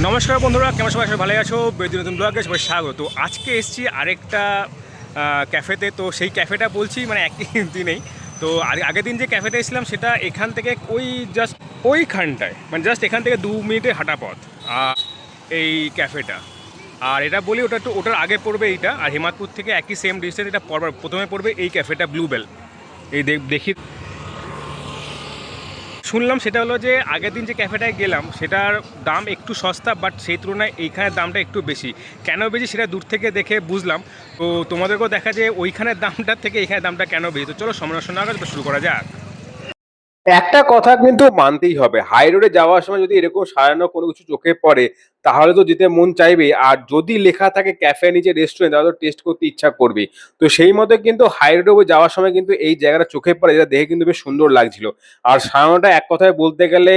নমস্কার বন্ধুরা, কেমন সবাই? সবাই ভালো আছো। বেদি নতুন ব্লগে সবাই স্বাগত। আজকে এসেছি আরেকটা ক্যাফেতে তো সেই ক্যাফেটা বলছি মানে একই দিনেই। তো আগে- আগের দিন যে ক্যাফেতে এসেছিলাম, সেটা এখান থেকে ওই জাস্ট ওইখানটায় মানে জাস্ট এখান থেকে দু মিনিটের হাঁটা পথ এই ক্যাফেটা আর এটা বলি, ওটা একটু, ওটার আগে পড়বে এইটা। আর হিমাদপুর থেকে একই সেম ডিস্টেন্স এটা পড়বে প্রথমে পড়বে এই ক্যাফেটা ব্লুবেল এই দেখি। শুনলাম সেটা হলো যে আগের দিন যে ক্যাফেটায় গেলাম, সেটার দাম একটু সস্তা বাট সেই তুলনায় এইখানের দামটা একটু বেশি। কেন বেশি সেটা দূর থেকে দেখে বুঝলাম। তো তোমাদেরকেও দেখা যে ওইখানের দামটার থেকে এইখানের দামটা কেন বেশি? তো চলো সমালোচনা শুরু করা যাক। একটা কথা কিন্তু মানতেই হবে। হাই রোডে যাওয়ার সময় যদি এরকম সারানো কোনো কিছু চোখে পড়ে, তাহলে তো যেতে মন চাইবে। আর যদি লেখা থাকে ক্যাফে নিচে রেস্টুরেন্ট তাহলে তো টেস্ট করতে ইচ্ছা করবে। তো সেই মতো কিন্তু হাই রোডে যাওয়ার সময় কিন্তু এই জায়গাটা চোখে পড়ে, যেটা দেখে কিন্তু বেশ সুন্দর লাগছিল। আর সারানোটা এক কথায় বলতে গেলে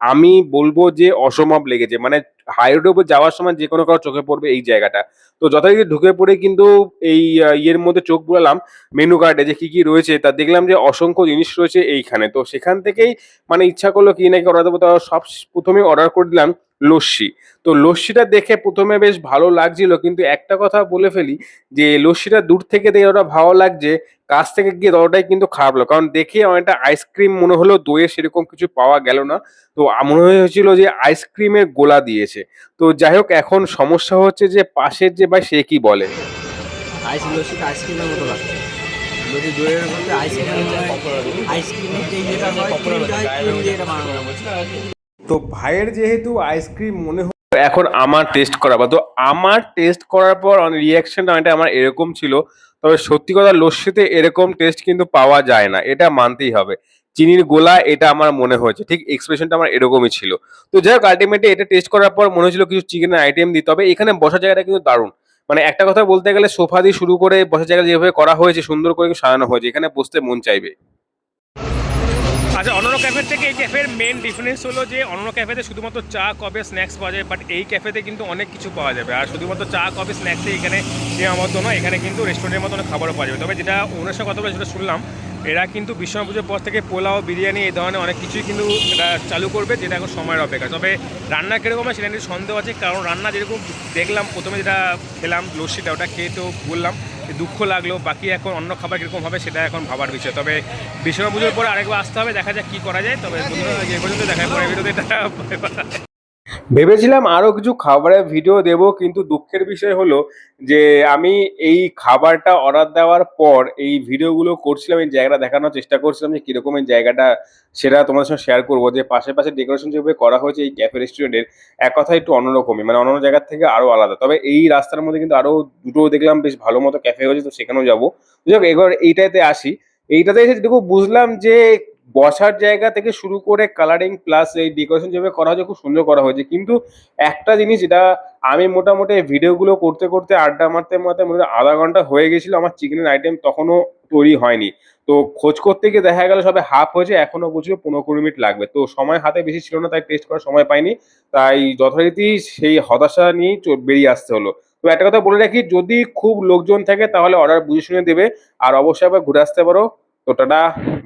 আমি বলব যে অসম্ভব লেগেছে। মানে হাই রোডে উপর যাওয়ার সময় যে কোনো কারও চোখে পড়বে এই জায়গাটা। তো যথারীতি ঢুকে পড়ে কিন্তু এই ইয়ের মধ্যে চোখ বুলালাম মেনু কার্ডে যে কি কি রয়েছে, তা দেখলাম যে অসংখ্য জিনিস রয়েছে এইখানে। তো সেখান থেকেই মানে ইচ্ছা করল কি নাকি অর্ডার দেবো, তা সব প্রথমে অর্ডার করে দিলাম। লস্যি। তো লস্যিটা দেখে প্রথমে বেশ ভালো লাগছিল, কিন্তু একটা কথা বলে ফেলি যে, লস্যিটা দূর থেকে দেখে ওটা ভালো লাগছে, কাছ থেকে গিয়ে ততটাই কিন্তু খারাপ লাগল। কারণ দেখে অনেকটা আইসক্রিম মনে হলো দইয়ে সেরকম কিছু পাওয়া গেল না। তো মনে হয়েছিল যে আইসক্রিমের গোলা দিয়েছে। তো যাই হোক, এখন সমস্যা হচ্ছে যে, পাশের যে ভাই, সে কি বলে? আইসক্রিমের। তো ভাইয়ের যেহেতু আইসক্রিম মনে এখন আমার টেস্ট করাবো। তো আমার টেস্ট করার পর রিয়াকশনটা অনেকটা আমার এরকম ছিল, তবে সত্যি কথা লস্যিতে এরকম টেস্ট কিন্তু পাওয়া যায় না, এটা মানতেই হবে। চিনির গোলা এটা আমার মনে হয়েছে, ঠিক এক্সপ্রেশনটা আমার এরকমই ছিল। তো যাই হোক আলটিমেটলি এটা টেস্ট করার পর মনে হয়েছিল কিছু চিকেনের আইটেম দিই, তবে এখানে বসার জায়গাটা কিন্তু দারুণ। মানে একটা কথা বলতে গেলে সোফা দিয়ে শুরু করে বসার জায়গা যেভাবে করা হয়েছে, সুন্দর করে সাজানো হয়েছে, এখানে বসতে মন চাইবে। আচ্ছা অন্যান্য ক্যাফের থেকে এই ক্যাফের মেন ডিফারেন্স হলো যে অন্য ক্যাফেতে শুধুমাত্র চা কবে স্ন্যাক্স পাওয়া যায় বাট এই ক্যাফেতে কিন্তু অনেক কিছু পাওয়া যাবে। আর শুধুমাত্র চা কবে স্ন্যাক্সে এখানে সীমাবদ্ধ নয়, এখানে কিন্তু রেস্টুরেন্টের মতো অনেক খাবারও পাওয়া যাবে। তবে যেটা ওনার সঙ্গে কথা বলে সেটা শুনলাম, এরা কিন্তু বিশ্বকর্মা পুজোর পর থেকে পোলাও, বিরিয়ানি এই ধরনের অনেক কিছুই কিন্তু এটা চালু করবে, যেটা এখন সময়ের অপেক্ষা। তবে রান্না কীরকম সেটা নিয়ে সন্দেহ আছে, কারণ রান্না যেরকম দেখলাম, প্রথমে যেটা খেলাম, লস্যিটা, ওটা খেয়ে তো বললাম দুঃখ লাগল বাকি এখন অন্য খাবার কীরকম হবে সেটা এখন ভাবার বিষয়। তবে বিশ্বকর্মা পুজোর পরে আরেকবার আসতে হবে দেখা যাক কী করা যায়। তবে যে পর্যন্ত দেখা পরে বিরোধী ভেবেছিলাম আরও কিছু খাবারের ভিডিও দেব, কিন্তু দুঃখের বিষয় হলো যে আমি এই খাবারটা অর্ডার দেওয়ার পর এই ভিডিওগুলো করছিলাম, এই জায়গাটা দেখানোর চেষ্টা করছিলাম যে কীরকম এই জায়গাটা সেটা তোমাদের সঙ্গে শেয়ার করব। যে পাশে পাশে ডেকোরেশন যেভাবে করা হয়েছে এই ক্যাফে রেস্টুরেন্টের এক কথা একটু অন্যরকমই মানে অন্য জায়গার থেকে আরও আলাদা। তবে এই রাস্তার মধ্যে কিন্তু আরও দুটো দেখলাম বেশ ভালো মতো ক্যাফে হয়েছে, তো সেখানেও যাব। যাই এবার এইটাতে আসি। এইটাতে এসে দেখো বুঝলাম যে বসার জায়গা থেকে শুরু করে কালারিং প্লাস এই ডেকোরেশন যেভাবে করা হয়েছে, খুব সুন্দর করা হয়েছে। কিন্তু একটা জিনিস যেটা আমি মোটামুটি ভিডিওগুলো করতে করতে, আড্ডা মারতে মারতে হয় আধা ঘণ্টা হয়ে গেছিল, আমার চিকেনের আইটেম তখনও তৈরি হয়নি। তো খোঁজ করতে গিয়ে দেখা গেল সবে হাফ হয়েছে এখনও বুঝলো পনেরো কুড়ি মিনিট লাগবে। তো সময় হাতে বেশি ছিল না, তাই টেস্ট করার সময় পাইনি। তাই যথারীতি সেই হতাশা নিয়েই চ- বেরিয়ে আসতে হলো। তো একটা কথা বলে রাখি, যদি খুব লোকজন থাকে, তাহলে অর্ডার বুঝে শুনে দেবে। আর অবশ্যই আবার ঘুরে আসতে পারো। তো টাটা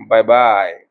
বাই বাই